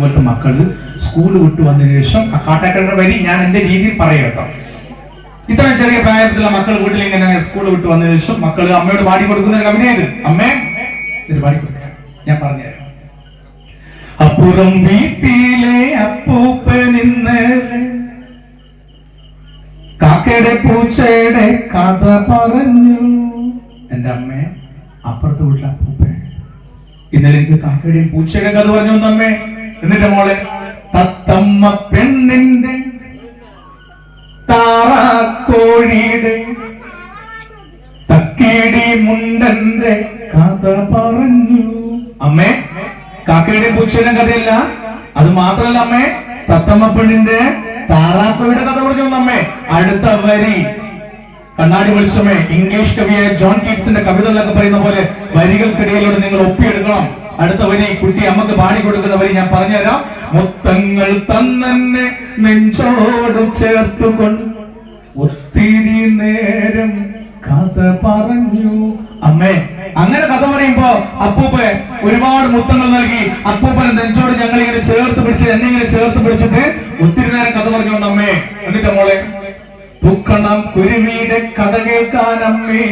മക്കൾ സ്കൂൾ വിട്ടു വന്നതിന് ശേഷം ആ കാട്ടാക്കടയുടെ വരി ഞാൻ എന്റെ രീതിയിൽ പറയാം ഇത്രയും ചെറിയ പ്രായത്തിലുള്ള മക്കൾ വീട്ടിൽ ഇങ്ങനെ സ്കൂൾ വിട്ട് വന്നതിന് ശേഷം മക്കൾ അമ്മയോട് പാടി കൊടുക്കുന്ന ഒരു ഇത്. അമ്മേ ഇത് പാടി കൊടുക്കാം. ഞാൻ പറഞ്ഞുതരാം. അപ്പുറം വീട്ടിലെ അപ്പൂപ്പ നിന്ന് കാക്കയുടെ പൂച്ചയുടെ കഥ പറഞ്ഞു. എന്റെ അമ്മേ അപ്പുറത്ത് വീട്ടിലെ അപ്പൂപ്പൻ. ഇന്നലെ എനിക്ക് കാക്കയുടെയും പൂച്ചയുടെ കഥ പറഞ്ഞു അമ്മേ. എന്നിട്ട് മോളെ തത്തമ്മ പെണ്ണിന്റെ താറാക്കോഴിയുടെ തക്കേടി മുണ്ടന്റെ കഥ പറഞ്ഞു. അമ്മേ കാക്കയുടെ പൂച്ചയുടെ കഥയല്ല. അത് മാത്രല്ല അമ്മേ തത്തമ്മ പെണ്ണിന്റെ താറാക്കോയുടെ കഥ പറഞ്ഞു അമ്മേ. അടുത്ത വരി. കണ്ണാടി വെളിച്ചമേ ഇംഗ്ലീഷ് കവിയായ ജോൺ കീറ്റ്സിന്റെ കവിതകളൊക്കെ പറയുന്ന പോലെ വരികൾക്കിടയിലൂടെ നിങ്ങൾ ഒപ്പിയെടുക്കണം. അടുത്ത വരി കുട്ടി അമ്മയ്ക്ക് പാടി കൊടുക്കുന്ന വരി ഞാൻ പറഞ്ഞുതരാം. മുത്തങ്ങൾ തന്നെ നെഞ്ചോട് ചേർത്തുകൊണ്ട് ഒത്തിരി നേരം കഥ പറഞ്ഞു. അമ്മേ അങ്ങനെ കഥ പറയുമ്പോ അപ്പൂപ്പ ഒരുപാട് മുത്തങ്ങൾ നൽകി. അപ്പൂപ്പനെ നെഞ്ചോട് ഞങ്ങൾ ഇങ്ങനെ ചേർത്ത് പിടിച്ച് എന്നെ ഇങ്ങനെ ചേർത്ത് പിടിച്ചിട്ട് ഒത്തിരി നേരം കഥ പറഞ്ഞോണ്ട് അമ്മേ എന്നിട്ട് മോളെ തുക്കണം കുരുവിയുടെ കഥ കേൾക്കാൻ അമ്മേ.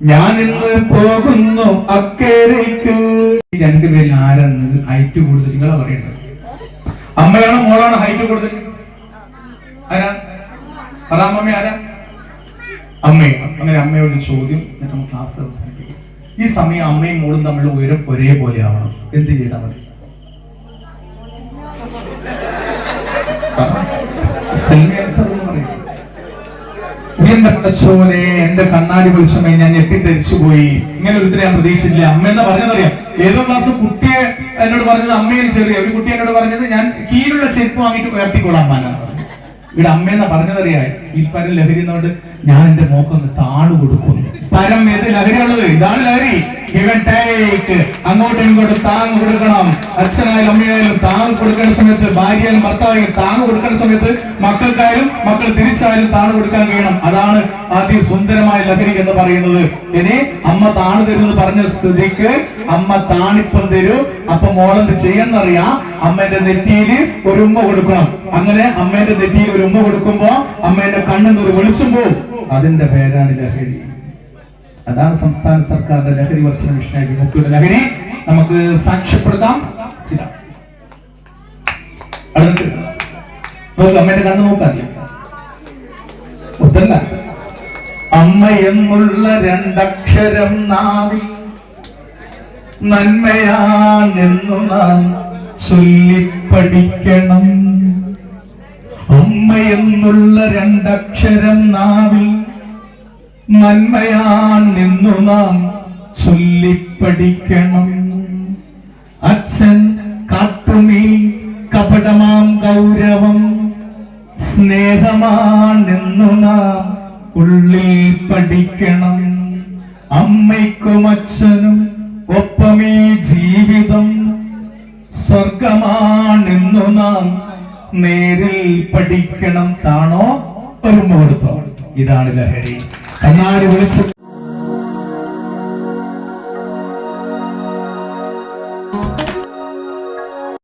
ഞാൻ ഇന്ന് പോകുന്നു ഈ രണ്ടു പേരിൽ ആരാണ് ഹൈറ്റ് കൂടുതൽ? നിങ്ങളാ പറയുന്നത് അമ്മയാണോ മോളാണോ ഹൈറ്റ് കൂടുതൽ? ആരാ? പറയാമമ്മ ആരാ? അമ്മേ. അങ്ങനെ അമ്മയോട് ചോദ്യം. എന്നിട്ട് നമ്മൾ ക്ലാസ് അവസാനിപ്പിക്കും. ഈ സമയം അമ്മയും മോളും തമ്മിൽ ഉയരം ഒരേപോലെ ആവണം. എന്ത് ചെയ്താൽ മതി? പറയും എന്റെ പടച്ചോനെ എന്റെ കണ്ണാടി വെളിച്ചമേ ഞാൻ ഞെട്ടിദ്ധരിച്ചു പോയി. ഇങ്ങനെ ഒരു ഞാൻ പ്രതീക്ഷിച്ചില്ല. അമ്മ എന്ന് പറഞ്ഞതറിയാം? ഏതോ ക്ലാസ് കുട്ടിയെ എന്നോട് പറഞ്ഞത് അമ്മയും ചെറിയ ഒരു കുട്ടി എന്നോട് പറഞ്ഞത് ഞാൻ കീഴിലുള്ള ചെരുപ്പ് വാങ്ങിയിട്ട് ഉയർത്തിക്കോളാം അമ്മാനാണ്. ഇവിടെ അമ്മയെന്ന പറഞ്ഞതറിയാം? ഇപ്പം ലഹരി എന്നോട് ഞാൻ എന്റെ മോക്കൊന്ന് താണു കൊടുക്കുന്നു. സ്ഥലം ഏത് ലഹരിയുള്ളത് ഇതാണ് ലഹരി. Give take. അങ്ങോട്ടും ഇങ്ങോട്ടും താങ്ങ് കൊടുക്കണം. അച്ഛനായാലും അമ്മയായാലും താങ്ങ് കൊടുക്കേണ്ട സമയത്ത് ഭാര്യയായാലും ഭർത്താവായാലും താങ്ങ് കൊടുക്കേണ്ട സമയത്ത് മക്കൾക്കായാലും മക്കൾ തിരിച്ചായാലും താണ് കൊടുക്കാൻ കഴിയണം. അതാണ് അതിസുന്ദരമായ സുന്ദരമായ ലഹരി എന്ന് പറയുന്നത്. ഇനി അമ്മ താണു തരുമെന്ന് പറഞ്ഞ സ്ഥിതിക്ക് അമ്മ താണിപ്പം തരൂ. അപ്പൊ മോളെന്ത് ചെയ്യണമെന്നറിയാം അമ്മേന്റെ നെറ്റിയിൽ ഒരു ഉമ്മ കൊടുക്കണം. അങ്ങനെ അമ്മേന്റെ നെറ്റിയിൽ ഒരു ഉമ്മ കൊടുക്കുമ്പോ അമ്മേന്റെ കണ്ണിൽ ഒരു വെളിച്ചം പോവും. അതിന്റെ പേരാണ് ലഹരി. അതാണ് സംസ്ഥാന സർക്കാരിന്റെ ലഹരി വർച്ചന മിഷനായി വിമുക്തിയുടെ ലഹരി. നമുക്ക് സാക്ഷ്യപ്പെടുത്താം. അടുത്ത്. നോക്ക് അമ്മേന്റെ കണ്ണ് നോക്കാൻ ഒത്തല്ല അമ്മ എന്നുള്ള രണ്ടക്ഷരം നാവിൽ നന്മയാണെന്നു നാം ചൊല്ലിപ്പഠിക്കണം. അമ്മ എന്നുള്ള രണ്ടക്ഷരം നാവിൽ നന്മയാണെന്നു നാം ചൊല്ലിപ്പഠിക്കണം. അച്ഛൻ കാട്ടുമീ കപടമാം ഗൗരവം സ്നേഹമാൻ നിന്നു നാം ഉള്ളിൽ പഠിക്കണം. അമ്മയ്ക്കും അച്ഛനും ഒപ്പമേ ജീവിതം സ്വർഗമാണെന്നു നാം നേരിൽ പഠിക്കണം. താണോ? ഒരു മുഹൂർത്തം. ഇതാണ് ലഹരി. കണ്ണാടി വിളിച്ച്